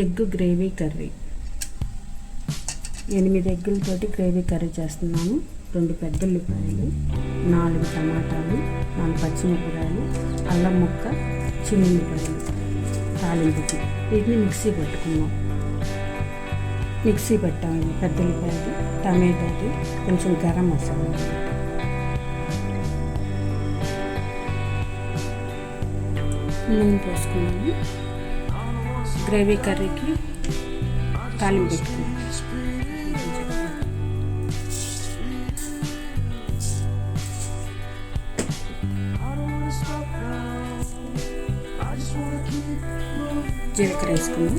Egg gravy curry. ఎనిమిది ఎగ్గులతోటి gravy curry చేస్తున్నాను. రెండు పెద్ద ఉల్లిపాయలు నాలుగు టమాటాలు నాలుగు పచ్చిమిరపకాయలు అల్లం ముక్క చిన్న ఉల్లిపాయలు తాలింపుకి వీటిని మిక్సీ పెట్టుకున్నాం మిక్సీ పెట్టాము పెద్ద ఉల్లిపాయలు టమాటాది కొంచెం గరం మసాలా. నూనె పోసుకున్నాము గ్రేవీ కర్రీకి తాలింపు పెట్టుకున్నాం జీలకర్ర వేసుకున్నాం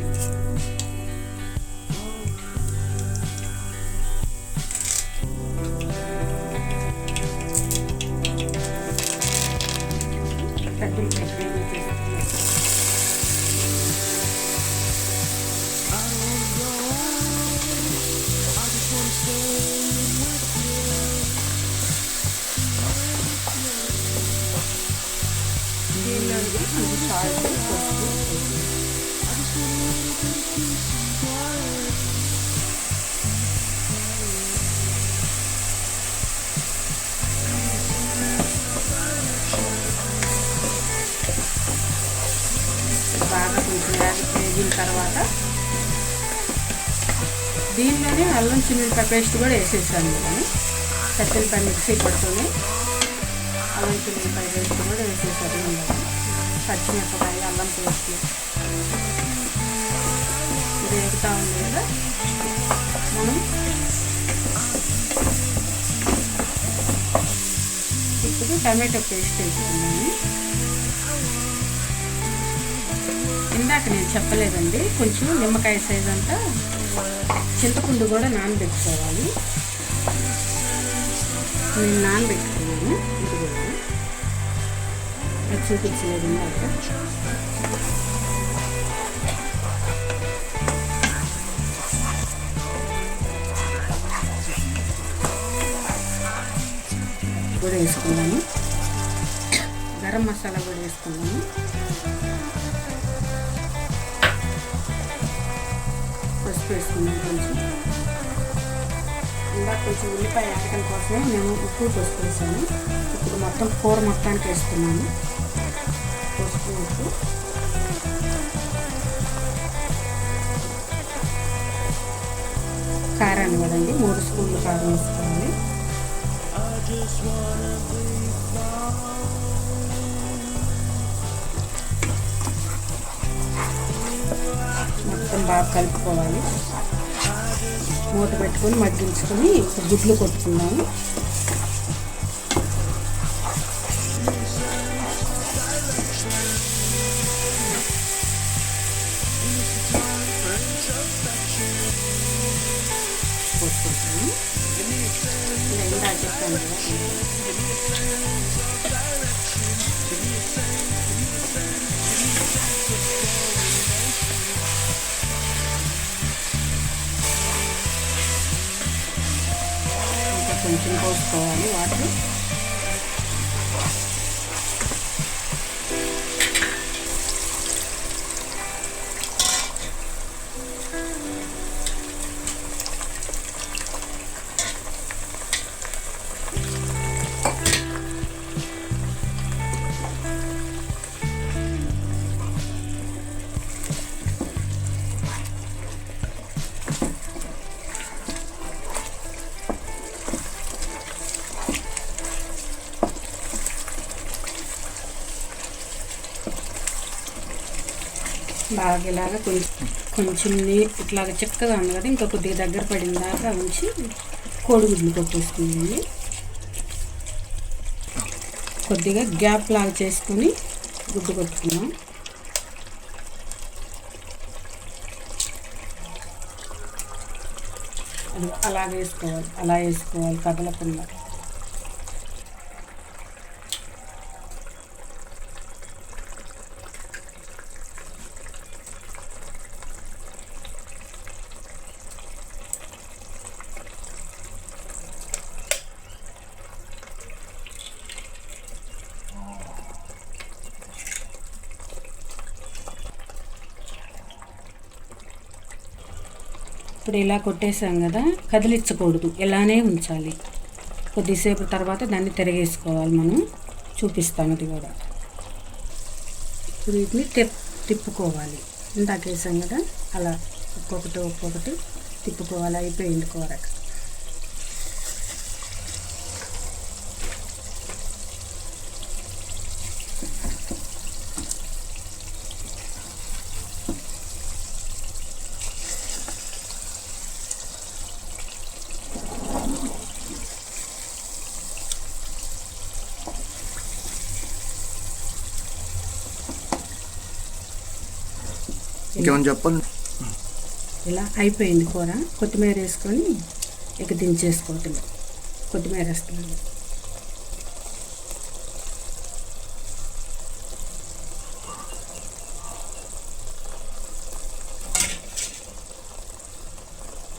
పెద్దలు పెట్టి దీనిలోకి కొంచెం సాల్ట్ పసుపు బాగా కొంచెం వేగిన తర్వాత దీనిలోనే అల్లం చిన్నపాయ పేస్ట్ కూడా వేసేసాను నేను. కట్టెలపై మిక్సీ పడుతుంది అల్లం చిన్నపాయ పేస్ట్ కూడా వేసేసాను పచ్చిమిరపకాయ అల్లం పేస్ట్. ఇది వేగుతూ ఉంది కదా. మనం ఇప్పుడు టమాటో పేస్ట్ వేసుకున్నాను ఇందాక నేను చెప్పలేదండి కొంచెం నిమ్మకాయ సైజ్ అంతా చింతపండు కూడా నానబెట్టుకోవాలి. నేను నానబెట్టుకున్నాను. ఇది కూడా అది చూపించలేదు ఇందాక. కూడా వేసుకున్నాను. గరం మసాలా కూడా వేసుకున్నాను. పసుపు కొంచెం. ఇందాక కొంచెం ఉల్లిపాయ ఆడటం కోసమే మేము ఉప్పు పోసుకొచ్చాము. ఇప్పుడు మొత్తం కూర మొత్తానికి వేస్తున్నాను పసుపు ఉప్పు. కారాన్ని కదండి మూడు స్పూన్లు కారం వేసుకోవాలి. మొత్తం బాగా కలుపుకోవాలి. మూత పెట్టుకొని మగ్గించుకొని గుడ్లు కొట్టుకున్నాము కొట్టుకుంటాము చెప్పాను కదా ఇంకా కొంచెం పోసుకోవాలి వాటర్ బాగా ఇలాగా కొంచెం కొంచెం నీట్ ఇట్లాగ చిక్కగా ఉంది కదా ఇంకా కొద్దిగా దగ్గర పడిన దాకా ఉంచి కోడిగుడ్లు కొట్టేసుకుందండి కొద్దిగా గ్యాప్ లాగా చేసుకొని గుడ్డు కొట్టుకున్నాం అది అలా వేసుకోవాలి అలా వేసుకోవాలి కదలకుండా. ఇప్పుడు ఇలా కొట్టేసాం కదా కదిలించకూడదు. ఇలానే ఉంచాలి. కొద్దిసేపు తర్వాత దాన్ని తిరగేసుకోవాలి మనం. చూపిస్తాను అది కూడా. ఇప్పుడు వీటిని తిప్ తిప్పుకోవాలి. ఇందాకేసాం కదా అలా ఒక్కొక్కటి ఒక్కొక్కటి తిప్పుకోవాలి. అయిపోయింది కూరగా ఇంకేమైనా చెప్పండి? ఇలా అయిపోయింది కూర. కొత్తిమీర వేసుకొని ఇక దించేసుకోవటం కొత్తిమీర వేస్తున్నాను.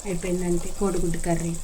అయిపోయిందంటే కోడిగుడ్డు కర్రీ.